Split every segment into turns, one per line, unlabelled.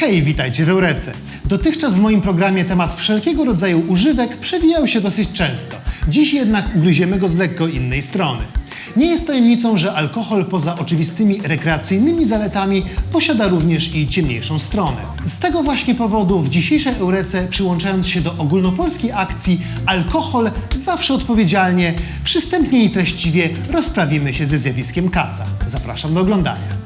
Hej, witajcie w Eurece. Dotychczas w moim programie temat wszelkiego rodzaju używek przewijał się dosyć często. Dziś jednak ugryziemy go z lekko innej strony. Nie jest tajemnicą, że alkohol poza oczywistymi rekreacyjnymi zaletami posiada również i ciemniejszą stronę. Z tego właśnie powodu w dzisiejszej Eurece, przyłączając się do ogólnopolskiej akcji Alkohol zawsze odpowiedzialnie, przystępnie i treściwie rozprawimy się ze zjawiskiem kaca. Zapraszam do oglądania.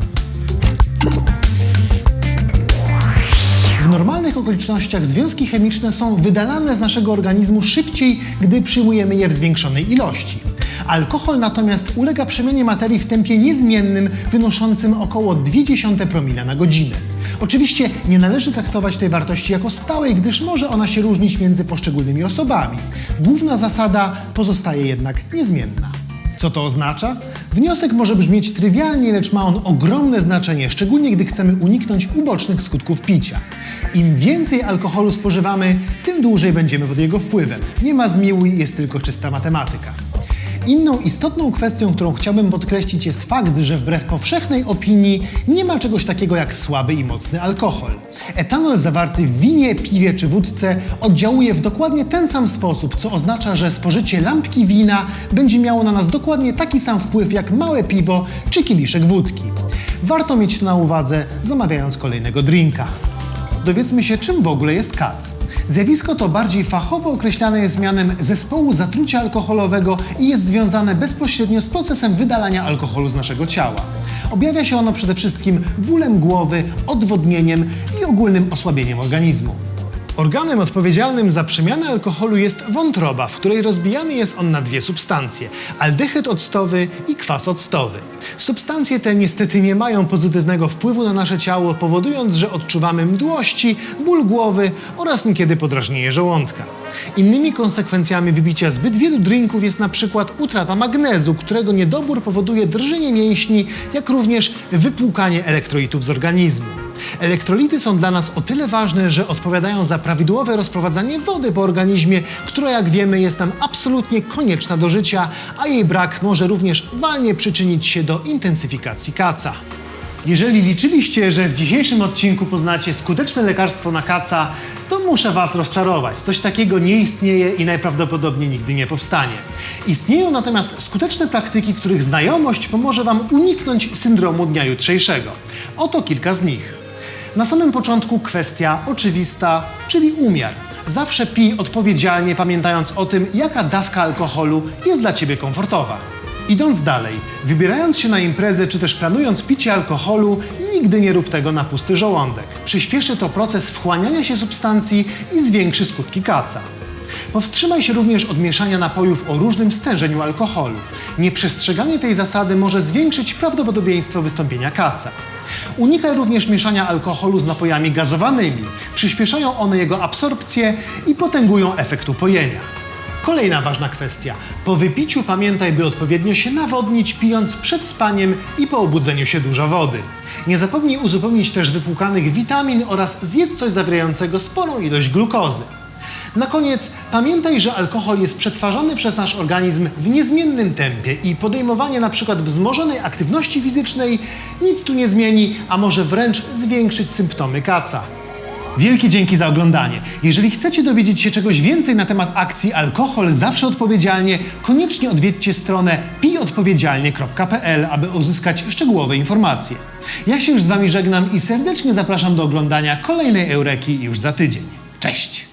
Okolicznościach związki chemiczne są wydalane z naszego organizmu szybciej, gdy przyjmujemy je w zwiększonej ilości. Alkohol natomiast ulega przemianie materii w tempie niezmiennym, wynoszącym około 0,2 promila na godzinę. Oczywiście nie należy traktować tej wartości jako stałej, gdyż może ona się różnić między poszczególnymi osobami. Główna zasada pozostaje jednak niezmienna. Co to oznacza? Wniosek może brzmieć trywialnie, lecz ma on ogromne znaczenie, szczególnie gdy chcemy uniknąć ubocznych skutków picia. Im więcej alkoholu spożywamy, tym dłużej będziemy pod jego wpływem. Nie ma zmiłuj, jest tylko czysta matematyka. Inną istotną kwestią, którą chciałbym podkreślić, jest fakt, że wbrew powszechnej opinii nie ma czegoś takiego jak słaby i mocny alkohol. Etanol zawarty w winie, piwie czy wódce oddziałuje w dokładnie ten sam sposób, co oznacza, że spożycie lampki wina będzie miało na nas dokładnie taki sam wpływ jak małe piwo czy kieliszek wódki. Warto mieć to na uwadze, zamawiając kolejnego drinka. Dowiedzmy się, czym w ogóle jest kac. Zjawisko to bardziej fachowo określane jest mianem zespołu zatrucia alkoholowego i jest związane bezpośrednio z procesem wydalania alkoholu z naszego ciała. Objawia się ono przede wszystkim bólem głowy, odwodnieniem i ogólnym osłabieniem organizmu. Organem odpowiedzialnym za przemianę alkoholu jest wątroba, w której rozbijany jest on na dwie substancje: aldehyd octowy i kwas octowy. Substancje te niestety nie mają pozytywnego wpływu na nasze ciało, powodując, że odczuwamy mdłości, ból głowy oraz niekiedy podrażnienie żołądka. Innymi konsekwencjami wybicia zbyt wielu drinków jest na przykład utrata magnezu, którego niedobór powoduje drżenie mięśni, jak również wypłukanie elektrolitów z organizmu. Elektrolity są dla nas o tyle ważne, że odpowiadają za prawidłowe rozprowadzanie wody po organizmie, która jak wiemy jest nam absolutnie konieczna do życia, a jej brak może również walnie przyczynić się do intensyfikacji kaca. Jeżeli liczyliście, że w dzisiejszym odcinku poznacie skuteczne lekarstwo na kaca, to muszę Was rozczarować. Coś takiego nie istnieje i najprawdopodobniej nigdy nie powstanie. Istnieją natomiast skuteczne praktyki, których znajomość pomoże Wam uniknąć syndromu dnia jutrzejszego. Oto kilka z nich. Na samym początku kwestia oczywista, czyli umiar. Zawsze pij odpowiedzialnie, pamiętając o tym, jaka dawka alkoholu jest dla Ciebie komfortowa. Idąc dalej, wybierając się na imprezę czy też planując picie alkoholu, nigdy nie rób tego na pusty żołądek. Przyspieszy to proces wchłaniania się substancji i zwiększy skutki kaca. Powstrzymaj się również od mieszania napojów o różnym stężeniu alkoholu. Nieprzestrzeganie tej zasady może zwiększyć prawdopodobieństwo wystąpienia kaca. Unikaj również mieszania alkoholu z napojami gazowanymi. Przyspieszają one jego absorpcję i potęgują efekt upojenia. Kolejna ważna kwestia. Po wypiciu pamiętaj, by odpowiednio się nawodnić, pijąc przed spaniem i po obudzeniu się dużo wody. Nie zapomnij uzupełnić też wypłukanych witamin oraz zjedz coś zawierającego sporą ilość glukozy. Na koniec pamiętaj, że alkohol jest przetwarzany przez nasz organizm w niezmiennym tempie i podejmowanie np. wzmożonej aktywności fizycznej nic tu nie zmieni, a może wręcz zwiększyć symptomy kaca. Wielkie dzięki za oglądanie. Jeżeli chcecie dowiedzieć się czegoś więcej na temat akcji Alkohol zawsze odpowiedzialnie, koniecznie odwiedźcie stronę piotodpowiedzialnie.pl, aby uzyskać szczegółowe informacje. Ja się już z Wami żegnam i serdecznie zapraszam do oglądania kolejnej Eureki już za tydzień. Cześć!